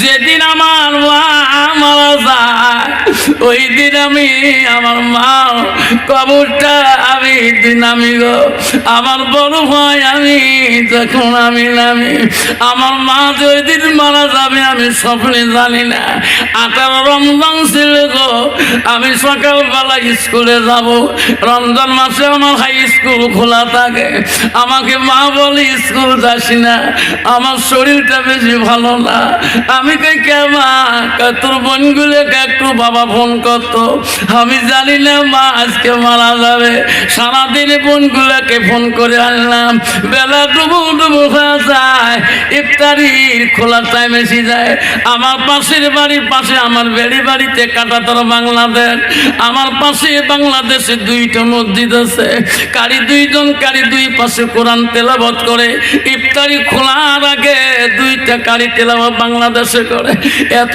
যেদিন আমার মা মারা যায় ওই দিন আমি আমার মা, কবরটা আমি দিন আমি গো, আমার বড় ভাই আমি যখন আমি নামি, আমার মা যে ওই দিন মারা যাবে আমি স্বপ্নে জানি না। আঠারো রমজান ছিল গো, আমি সকালবেলা স্কুলে যাব। রমজান মাসে আমার হাই স্কুল খোলা থাকে। আমাকে মা বলে, স্কুল যাসি না আমার শরীরটা বেশি ভালো না। আমি কই, কে মা? তোর বোনগুলোকে একটু বাবা ফোন করতো আমি জানি না, মা আজকে মারা যাবে। সারাদিনে বোনগুলোকে ফোন করে আনলাম। বেলা ডুবু ডুবু হয়ে যায়, ইফতারির খোলার টাইম এসে যায়। আমার পাশের বাড়ির পাশে আমার বেড়ি বাড়িতে কাটাতর বাংলাদেশ। আমার পাশে বাংলাদেশে দুইটা মসজিদ আছে। কারি দুইজন, কারি দুই পাশে কোরআন তেলাবত করে। ইফতারি খোলার আগে দুইটা কারি তেলাবত বাংলাদেশে করে। এত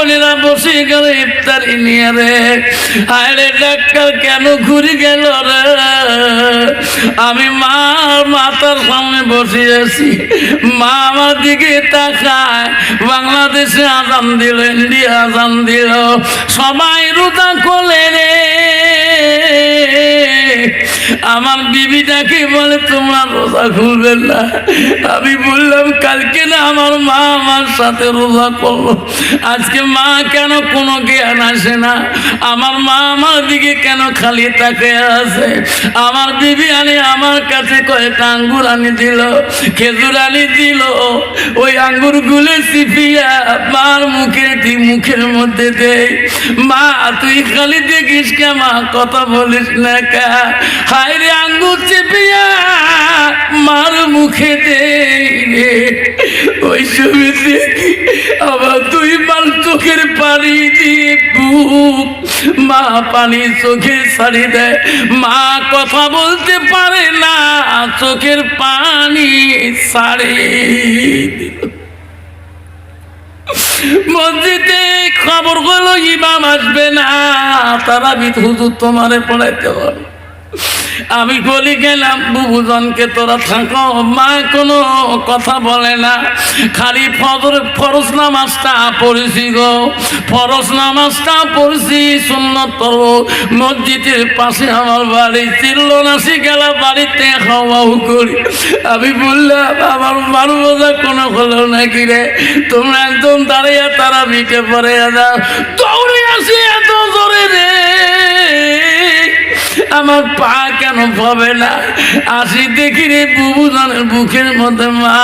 বলিরা বসে গেল ইফতারি নিয়ে রে। আরে ডাক্তার কেন ঘুরে গেল রে? আমি মার মাথার সামনে বসে আছি। মা আমার দিকে তাকায়। বাংলাদেশে আজান দিল, ইন্ডিয়া আজান দিল। সবাই রোজা করলে রে। আমার বিবিটাকে বলে, তোমরা রোজা খুলবেন না। আমি বললাম, কালকে না আমার মা আমার সাথে রোজা করল। আজকে মা কেন কোনো জ্ঞান আসে না? আমার মা আমার দিকে কেন খালি তাকে আছে? আমার বিবি আনি আমার কাছে কয়েকটা আঙ্গুর আনি দিল, খেজুর আনি দিল। ওই আঙ্গুরগুলো চিপিয়া মার মুখে মুখের মধ্যে দে মা, তুই খালি দেখিস কে মা, কথা বলিস না কা? হায় রে আঙ্গুর চেপিয়া মার মুখে দে ওই ছবি দেখি আবার তুই মার চোখের পানি দিয়ে বুক, মা পানি চোখে দেয়। মা কথা বলতে পারে না, চোখের পানি মসজিদে খবর হলো ইমাম আসবে না তারা হুজুর তোমারে পড়াইতে হবে। আমি বলি গেলাম, বুবুজনকে তোরা থাকো। মা কোনো কথা বলে না। খালি ফজর ফরজ নামাজটা পড়েছি গো। ফরজ নামাজটা পড়েছি, সুন্নত পড়ব মসজিদের পাশে আমার বাড়ি চিল্ল নাসি গেলা বাড়িতে খাওয়াও করি। আমি বললাম, আমার বারো বোঝা কোনো হলো নাকি রে? তোমরা একদম দাঁড়িয়ে তারা মিটে পড়ে যাও। দৌড়ে আসি এত জোরে রে। আমার পা কেন পাবে না? আসি দেখি রে বুবু জানের বুকের মধ্যে মা।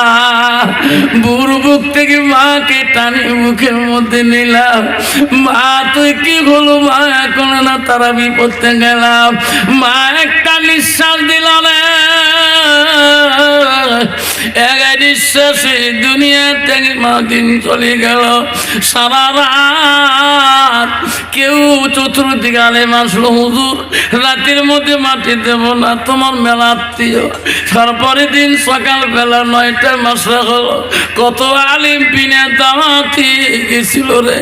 বুড় বুক থেকে মাকে টানি বুকের মধ্যে নিলাম। মা, তুই কি হলো মা? এখন না তারা বিপদে গেলাম মা, একটা নিঃশ্বাস দিল না এক নিঃশ্বাসে দুনিয়া থেকে মা দিন চলে গেল। সারা রাত কেউ চতুর্দিকে আলেম আসলো হুজুর। রাতের মধ্যে মাটি দেব না, তোমার মেলা আত্মীয়। তারপরে দিন সকাল বেলা নয়টা মাসে হলো। কত আলিম পিনে দামাতি গেছিল রে।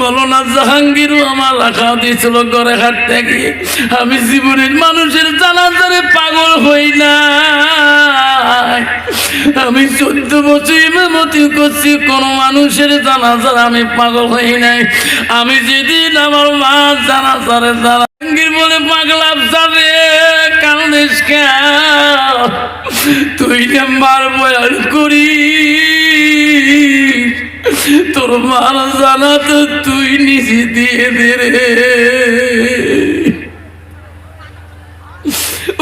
বলো না, জাহাঙ্গীরও আমার রাখা দিয়েছিল ঘরে হাট থেকে আমি জীবনের মানুষের জানাজারে পাগল হই না আমি চোদ্দ বছর ইমামতি করছি, কোন মানুষের জানাজার আমি পাগল হই নাই। আমি যেদিন আমার মা জানাজারে জাহাঙ্গীর বলে পাগলা যাবে কান্দিস তুই যে মার বয়ান করি। তোর মার জানা তো তুই নিজে দিয়ে দে রে।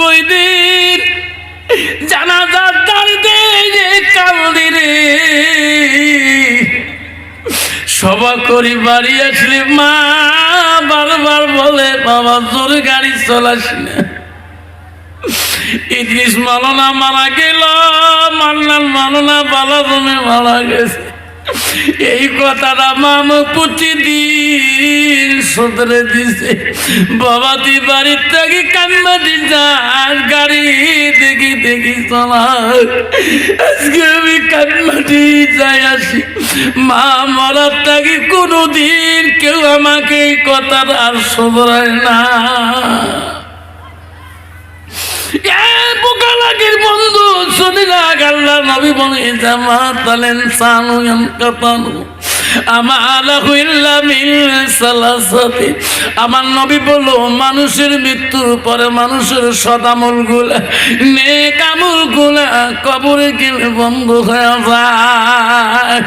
ওই দিন জানাজার দাঁড়িয়ে যে কান্দি রে। সভা করি বাড়ি আসলে মা। বারবার বলে, বাবা জোরে গাড়ি চলাস না। ইদ্রিস মালানা মারা গেল, মান্নান মালানা বালা জমে মারা গেছে। এই কথাটা মাম প্রতিদিন সদরে দিছে। বাবা তুই বাড়ির থেকে কান্নাটি যাস গাড়ি দেখি দেখি চলাস আজকে আমি কান্নাটি যাই আসি। মা মরার থেকে কোনোদিন কেউ আমাকে এই কথাটা আর শোধরায় না। পোকা লাগের বন্ধু শুনিলা গাল্লা নবী বলে জামা তালেন সানু কাতানু? আমার নবী বলো মানুষের মৃত্যুর পরে মানুষের সদামলগুলা নেক আমলগুলা কবরে গেলে বন্ধ হয়ে যায়।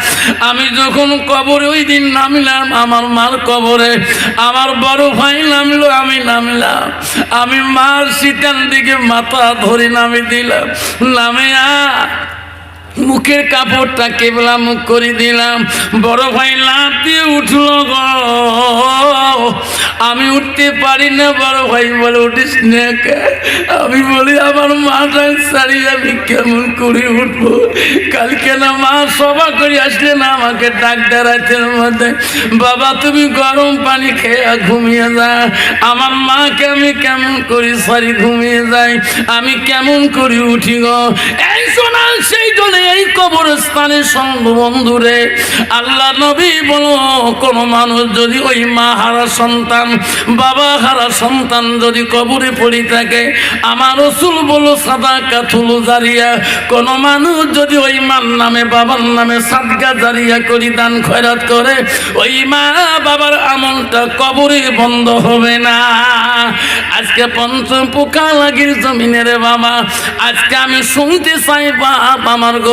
আমি যখন কবরে ওই দিন নামিলাম, আমার মার কবরে, আমার বড় ভাই নামলো, আমি নামলাম। আমি মার শীতান দিকে মাথা ধরে নামি দিলাম। নামিয়া মুখের কাপড়টা কেবলা মুখ করে দিলাম। বড় ভাই লাভ দিয়ে উঠল গো। আমি উঠতে পারি না, বড় ভাই বলে উঠিস না আমি বলি, আমার মাটা সারি আমি কেমন করে উঠবো? কালকে না মা সভা করে আসলে না আমাকে ডাক্তার রাতের মধ্যে। বাবা, তুমি গরম পানি খেয়ে ঘুমিয়ে যা আমার মাকে আমি কেমন করি সারি ঘুমিয়ে যাই? আমি কেমন করে উঠি গো? এই শোনা, সেই জন্য এই কবরস্থানে সঙ্গ বন্ধুরে, আল্লাহ নবী বলো, কোন মানুষ যদি ওই মা হারা সন্তান, বাবা হারা সন্তান যদি কবরে পড়ে থাকে, আমার রসুল বলো সাদা কাথুল জারিয়া, কোন মানুষ যদি ওই মার নামে, বাবার নামে সাদগা জারিয়া করি দান খয়রাত করে, ওই মা বাবার আমলটা কবরে বন্ধ হবে না। আজকে পঞ্চম পোকা লাগির জমিনের বাবা, আজকে আমি শুনতে চাই, বাপ আমার গো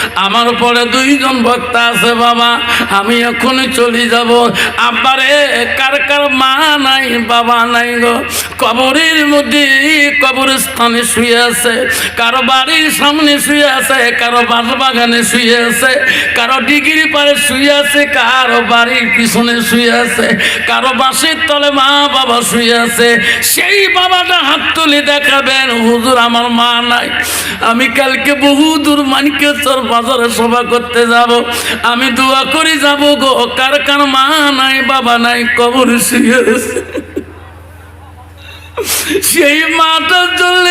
আমার পরে দুইজন বক্তা আছে, বাবা। আমি এখনই চলে যাব। আব্বারে, কার কার মা নাই, বাবা নাই গো? কবরের মধ্যে কবরস্থানে শুয়ে আছে, কারও বাড়ির সামনে শুয়ে আছে, কারও বাস বাগানে শুয়ে আছে, কারও ডিগ্রি পারে শুয়ে আছে, কারও বাড়ির পিছনে শুয়ে আছে, কারও বাসের তলে মা বাবা শুয়ে আছে। সেই বাবাটা হাত তুলে দেখাবেন, হুজুর, আমার মা নাই। আমি কালকে বহু দূর মানিকেশ্বর বাজারে সভা করতে যাব। আমি দোয়া করি যাব গো, কার কার মা নাই, বাবা নাই, কবর শুয়ে আছে। সেই মাটার জন্য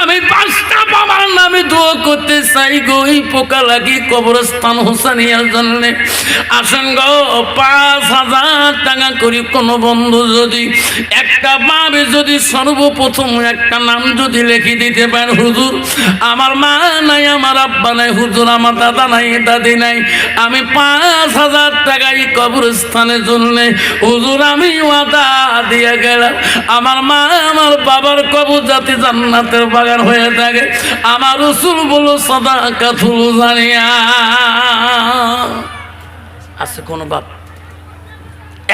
আমি পাঁচটা বাবার নামে দোয়া করতে চাই গো, এই পোকা লাগি কবরস্থান হোসানিয়ার জন্য। আসেন গো, পাঁচ হাজার টাকা করি, কোনো বন্ধু যদি, একটা পাবে যদি সর্বপ্রথম একটা নাম যদি লিখে দিতে পারেন হুজুর, আমার মা নাই, আমার আব্বা নাই, হুজুর, আমার দাদা নাই, দাদি নাই, আমি পাঁচ হাজার টাকা এই কবরস্থানের জন্য, হুজুর, আমি ওয়াদা দিয়ে গেলাম। আমার মা, আমার বাবার কবর জাতি জান্নাতের বাগান হয়ে থাকে। আমার রসুল বলো সদা কাথুল জানিয়া। আছে কোনো বাপ?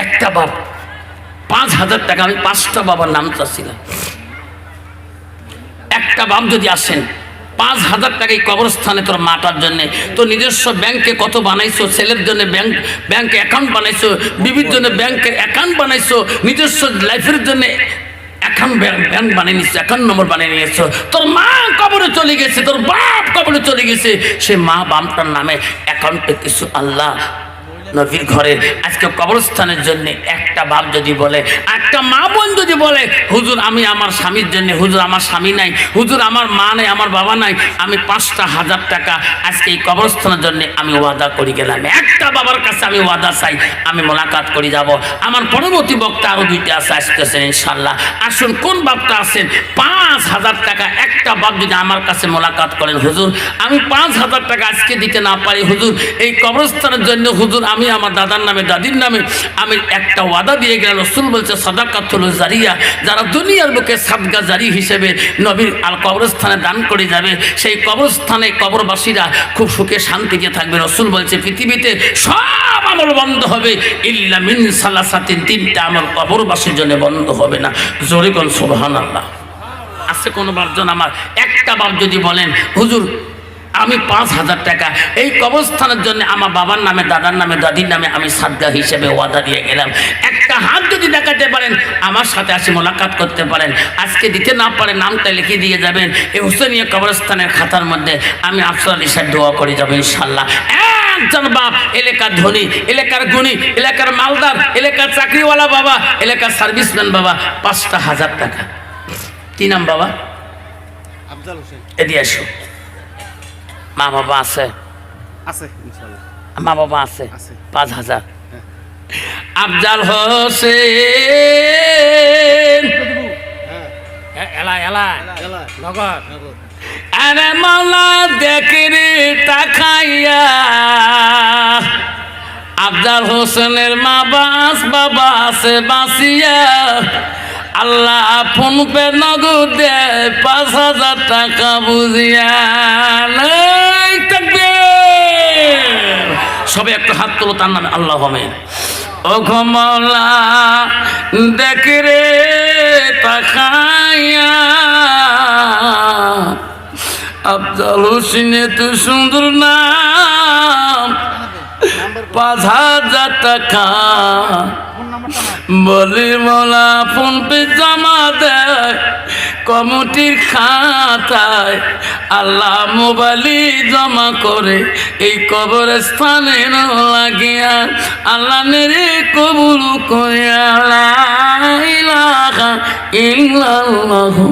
একটা বাপ। পাঁচ হাজার টাকা, আমি পাঁচটা বাবার নাম চাচ্ছিলাম। একটা বাপ যদি আসেন, পাঁচ হাজার টাকা এই কবরস্থানে তোর মাটার জন্যে তো নিজস্ব ব্যাংকে কত বানাইছো, ছেলের জন্য ব্যাংক, ব্যাংকে অ্যাকাউন্ট বানাইছো, বিবির জন্য ব্যাংকের অ্যাকাউন্ট বানাইছো, নিজস্ব লাইফের জন্য অ্যাকাউন্ট ব্যান বানিয়ে নিচ্ছ এখন নম্বর বানিয়ে নিয়েছো। তোর মা কবরে চলে গেছে, তোর বাপ কবরে চলে গেছে। সে মা বামটার নামে অ্যাকাউন্টে কিছু আল্লাহ। নবীর ঘরে আজকে কবরস্থানের জন্য একটা বাপ যদি বলে, একটা মা বোন যদি বলে, হুজুর, আমি আমার স্বামীর জন্য, হুজুর, আমার স্বামী নাই, হুজুর, আমার মা নাই, আমার বাবা নাই, আমি পাঁচটা হাজার টাকা আজকে এই কবরস্থানের জন্য আমি ওয়াদা করি গেলাম। একটা বাবার কাছে আমি ওয়াদা চাই, আমি মোলাকাত করে যাব। আমার পরবর্তী বক্তা আরও দুইটা আছে, আসতেছেন ইনশাল্লাহ আসুন, কোন বাপটা আছেন? পাঁচ হাজার টাকা একটা বাপ যদি আমার কাছে মোলাকাত করেন, হুজুর, আমি পাঁচ হাজার টাকা আজকে দিতে না পারি, হুজুর, এই কবরস্থানের জন্য, হুজুর, আমি আমার দাদার নামে, দাদির নামে, আমি একটা ওয়াদা দিয়ে গেলাম রসুল বলছে, সাদাকাতুল জারিয়া, যারা দুনিয়ার বুকে সাদগা জারি হিসেবে নবীর আল কবরস্থানে দান করে যাবে, সেই কবরস্থানে কবরবাসীরা খুব সুখে শান্তিতে থাকবে। রসুল বলছে, পৃথিবীতে সব আমল বন্ধ হবে, ইল্লা মিন সালাসাতিন, তিনটা আমল কবরবাসীর জন্য বন্ধ হবে না। জোরে কোন সোহান আল্লাহ আছে কোনো বারজন আমার? একটা বাপ যদি বলেন, হুজুর আমি পাঁচ হাজার টাকা। এই কবরস্থানের জন্য আমার বাবার নামে দাদার নামে দাদির নামে আমি সাদ্দা হিসেবে ওয়াদা দিয়ে গেলাম। একটা হাত যদি দেখাতে পারেন আমার সাথে আসে মোলাকাত করতে পারেন। আজকে দিতে না পারে নামটা লিখে দিয়ে যাবেন। এই হোসেনীয় কবরস্থানের খাতার মধ্যে আমি আফসর আলী সাহেব দোয়া করে যাব ইনশাল্লাহ একজন বাপ এলাকার ধনী এলাকার গুণী এলাকার মালদার এলাকার চাকরিওয়ালা বাবা এলাকার সার্ভিসম্যান বাবা পাঁচটা হাজার টাকা। কি নাম বাবা? আফজাল হোসেন। এদিকে এসো মা বাবা আছে? আছে মা বাবা আছে? আছে। পাঁচ হাজার। আফজাল হোসেন। হ্যাঁ। এলা এলা এলা নগর। নগদ আরে মাওলা দেখি তাকাইয়া। আফজাল হোসেনের মা বাস, বাবা আছে বাসিয়া আল্লাহ ফোন পে নগদ পাঁচ হাজার টাকা বুঝিয়া। সবে একটু হাত তুলো, তার নামে আল্লাহ হবে ও ঘমলা দেখরে তাকাইয়া। আফজাল হোসেন এত সুন্দর নাম্বার পাঁচ হাজার টাকা। বলি ফোন পে জমা খাতায়। আল্লাহ মোবাইলি জমা করে এই কবরস্থানে লাগিয়া, আল্লাহ মেরে কবুল করিয়া, লা ইলাহা ইল্লাল্লাহু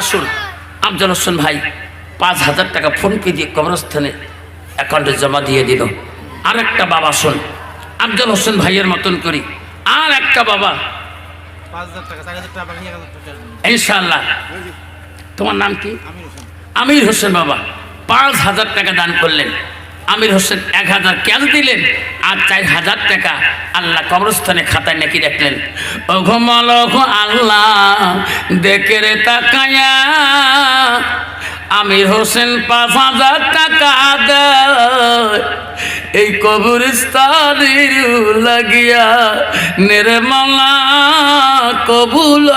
আসুন। আফজাল হোসেন ভাই পাঁচ হাজার টাকা ফোনপে দিয়ে কবরস্থানে অ্যাকাউন্টে জমা দিয়ে দিল। আর একটা বাবা শোন আফজাল হোসেন ভাইয়ের মতন করি। আর একটা বাবা। ইনশাল্লাহ তোমার নাম কি? আমির হোসেন বাবা পাঁচ হাজার টাকা দান করলেন। আমির হোসেন এক হাজার ক্যাশ দিলেন? আর চার হাজার টাকা আল্লাহ কবরস্থানে খাতায় নাকি রাখলেন। ও ঘুমল আল্লাহ, দেখে রে তাকায়া। আমির হোসেন পাঁচ হাজার টাকা এই কবরস্থানের লাগিয়া নির্মলা কবুল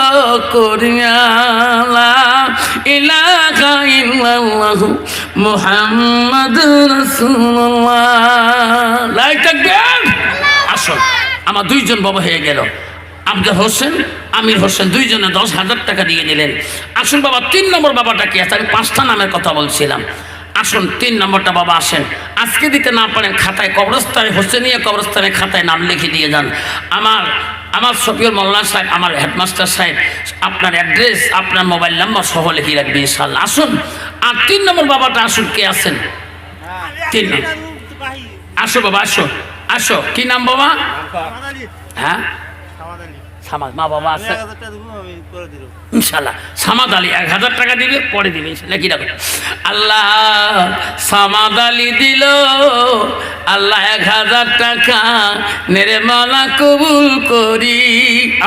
করিয়া লাই তাকবীর আসল আমার দুইজন বাবা হয়ে গেল। আফজাল হোসেন, আমির হোসেন দুইজনে দশ হাজার টাকা দিয়ে দিলেন। আসুন বাবা, তিন নম্বর বাবাটা কি আছে? আমি পাঁচটা নামের কথা বলছিলাম। আসুন তিন নম্বরটা বাবা আসেন। আজকে দিতে না পারেন খাতায় কবরস্থানে হোসেনিয়া কবরস্থানে খাতায় নাম লিখে দিয়ে যান। আমার আমার শফিউল মোল্লা সাহেব আমার হেডমাস্টার সাহেব আপনার অ্যাড্রেস আপনার মোবাইল নাম্বার সহ লিখে রাখবে ইনশাল্লাহ আসুন আর তিন নম্বর বাবাটা আসুন কে আছেন? তিন নম্বর। আসো বাবা আসো আসো। কি নাম বাবা? হ্যাঁ? সামাদ মা বাবা আছে। ইনশাল্লাহ সামাদ আলী এক হাজার টাকা দিবে পরে দিবে ইনশাল্লাহ আল্লাহ সামাদ আলী দিল আল্লাহ এক হাজার টাকা মালা কবুল করি।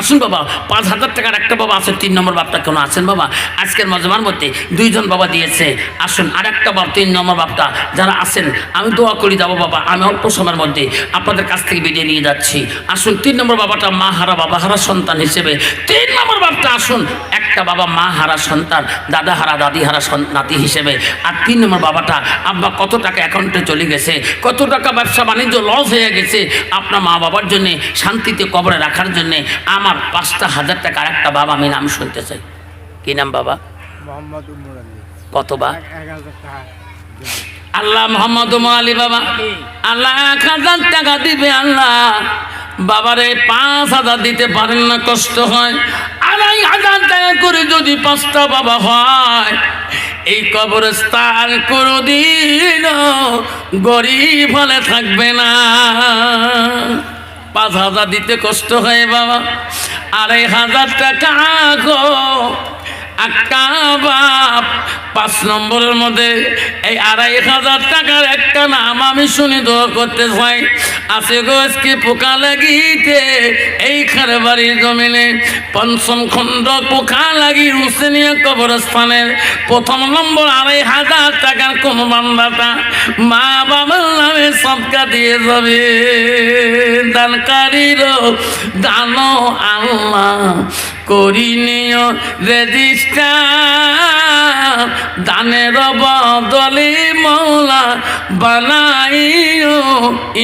আসুন বাবা পাঁচ হাজার টাকার একটা বাবা আছে তিন নম্বর বাপটা কেন আছেন বাবা? আজকের মজমার মধ্যে দুইজন বাবা দিয়েছে। আসুন আর একটা বাপ তিন নম্বর বাপটা যারা আছেন আমি দোয়া করি যাব বাবা আমি অল্প সময়ের মধ্যে আপনাদের কাছ থেকে বেরিয়ে নিয়ে যাচ্ছি। আসুন তিন নম্বর বাবাটা মা হারা বাবা হারা সন্তান হিসেবে। তিন নম্বর বাপটা আসুন একটা বাবা মা হারা সন্তান দাদা হারা দাদি হারা নাতি হিসেবে। আর তিন নম্বর বাবাটা আব্বা কত টাকা অ্যাকাউন্টে চলে গেছে কত টাকা ব্যবসা বাণিজ্য লস হয়ে গেছে। আপনার মা বাবার জন্যে শান্তিতে কবরে রাখার জন্যে আমার পাঁচটা হাজার টাকা আর একটা বাবা আমি নাম শুনতে চাই। কি নাম বাবা? কত বা? আল্লাহ মোহাম্মদ আলী বাবা। আল্লাহ এক হাজার টাকা দিবে আল্লাহ। বাবারে পাঁচ হাজার দিতে পারেন না, কষ্ট হয়। আড়াই হাজার টাকা করে যদি পাঁচটা বাবা হয়, এই কবরস্থান কোনোদিন গরিব হলে থাকবে না। পাঁচ হাজার দিতে কষ্ট হয় বাবা। আড়াই হাজার টাকা গো পাঁচ নম্বরের মধ্যে এই আড়াই হাজার টাকার একটা নাম আমি শুনি দোয়া করতে চাই। আছে গো আজকে পোকা লাগিতে এই বাড়ির জমিনে পঞ্চম খণ্ড পোকা লাগি হুসেনিয়া কবরস্থানের প্রথম নম্বর আড়াই হাজার টাকার কোন বান্দাটা মা বাবার নামে সবকা দিয়ে যাবে। দানকারীর দানো আল্লাহ করি নিও রেজিস্টার। দানের বদলে মৌলা বানাইও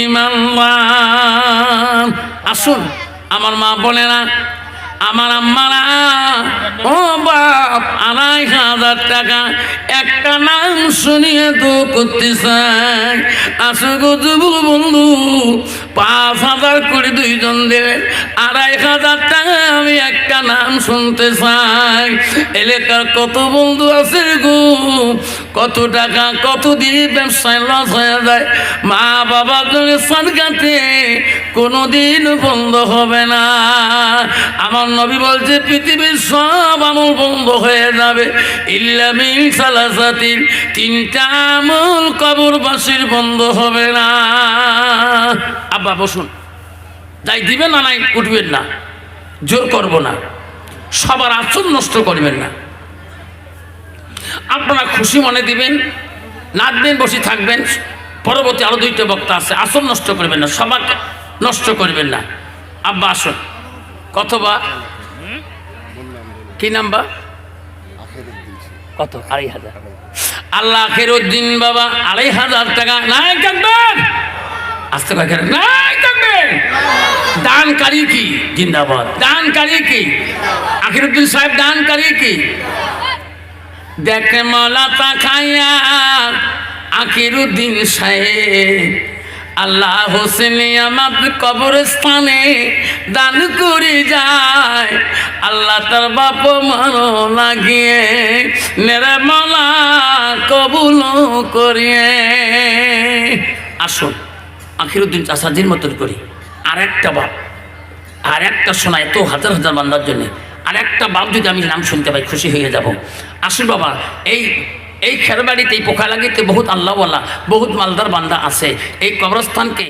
ইমানবান আসুন আমার মা না আমার আম্মারা, ও বাপ, আড়াই হাজার টাকা। একটা নাম শুনিয়ে তো করতে চাই গো যুবক বন্ধু, পাঁচ হাজার করে দুইজন দেবে আড়াই হাজার টাকা আমি একটা নাম শুনতে চাই। এলাকার কত বন্ধু আছে গো? কত টাকা, কত দিয়ে ব্যবসায় লস হয়ে যায়? মা বাবার জন্য সরকারতে কোনোদিন বন্ধ হবে না। আমার নবী বলছে, পৃথিবীর সব আমল বন্ধ হয়ে যাবে। ইল্লামিন সালাসাতির তিনটা আমল কবরবাসীর বন্ধ হবে না। আব্বা, বসুন। যাই দিবেন না, নাই, উঠবেন না। জোর করব না। সবার আচরণ নষ্ট করবেন না। আপনারা খুশি মনে দিবেন, নাচবেন, বসে থাকবেন। পরবর্তী আরও দুইটা বক্তা আছে আসন নষ্ট করবেন না, সবাকে নষ্ট করবেন না। আব্বা, আসুন। কতবা? কি নাম্বার? কত? আড়াই হাজার। আল্লাহ খেরুদ্দিন বাবা, আড়াই হাজার টাকা। নাই থাকবেন আসতে পারে নাই থাকবেন দানকারী কি? জিন্দাবাদ। দানকারী কি? আখিরুদ্দিন সাহেব, দানকারী কি? দেখে মলা তাকাইয়া আকিরুদ্দিন সাহেব আল্লাহ হোসেন আমার কবরস্থানে দান করে যায়। আল্লাহ তার বাপ মারো লাগিয়ে নেরে মলা কবুল করিয়ে। আসুন, আখিরুদ্দিন চাষাজির মতন করি। আর একটা বাপ আর একটা শোনা এত হাজার হাজার বান্দার জন্য। আর একটা বাপ যদি আমি নাম শুনতে পাই, খুশি হয়ে যাব। আসুন বাবা, এই এই খেরবাড়িতে এই পোকা লাগিতে বহুত আল্লাহওয়ালা বহুত মালদার বান্দা আছে। এই কবরস্থানকে